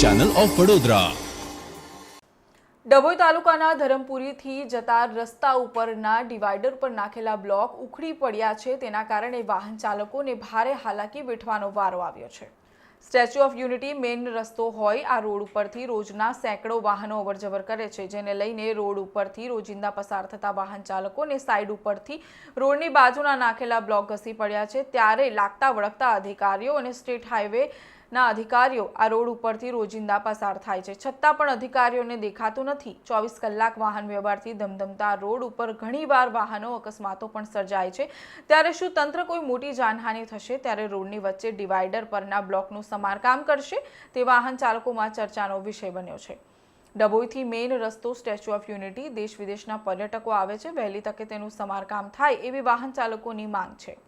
Channel of Vadodara Dabhoi તાલુકાના ધરમપુરીથી જતા રસ્તા ઉપરના ડિવાઈડર પર નાખેલા બ્લોક ઉખડી પડ્યા છે. તેના કારણે વાહન ચાલકોને ભારે હાલાકી વેઠવાનો વારો આવ્યો છે. સ્ટેચ્યુ ઓફ યુનિટી મેઇન રસ્તો હોય, આ રોડ ઉપરથી રોજના સેંકડો વાહનો અવરજવર કરે છે, જેને લઈને રોડ ઉપરથી રોજિંદા પસાર થતા વાહન ચાલકોને સાઈડ ઉપરથી રોડની બાજુના નાખેલા બ્લોક ઘસી પડ્યા છે. ત્યારે લાગતા વળગતા અધિકારીઓ અને સ્ટેટ હાઈવે ના અધિકારીઓ આ રોડ ઉપરથી રોજિંદા પસાર થાય છે. છતાં પણ અધિકારીઓને દેખાતું નથી. ચોવીસ કલાક વાહન વ્યવહારથી ધમધમતા રોડ ઉપર ઘણીવાર વાહનો અકસ્માતો પણ સર્જાય છે. ત્યારે શું તંત્ર કોઈ મોટી જાનહાનિ થશે? ત્યારે રોડની વચ્ચે ડિવાઈડર પરના બ્લોકનું સમારકામ કરશે? તે વાહન ચાલકોમાં ચર્ચાનો વિષય બન્યો છે. ડભોઈથી મેઇન રસ્તો સ્ટેચ્યુ ઓફ યુનિટી દેશ વિદેશના પર્યટકો આવે છે. વહેલી તકે તેનું સમારકામ થાય એવી વાહન ચાલકોની માંગ છે.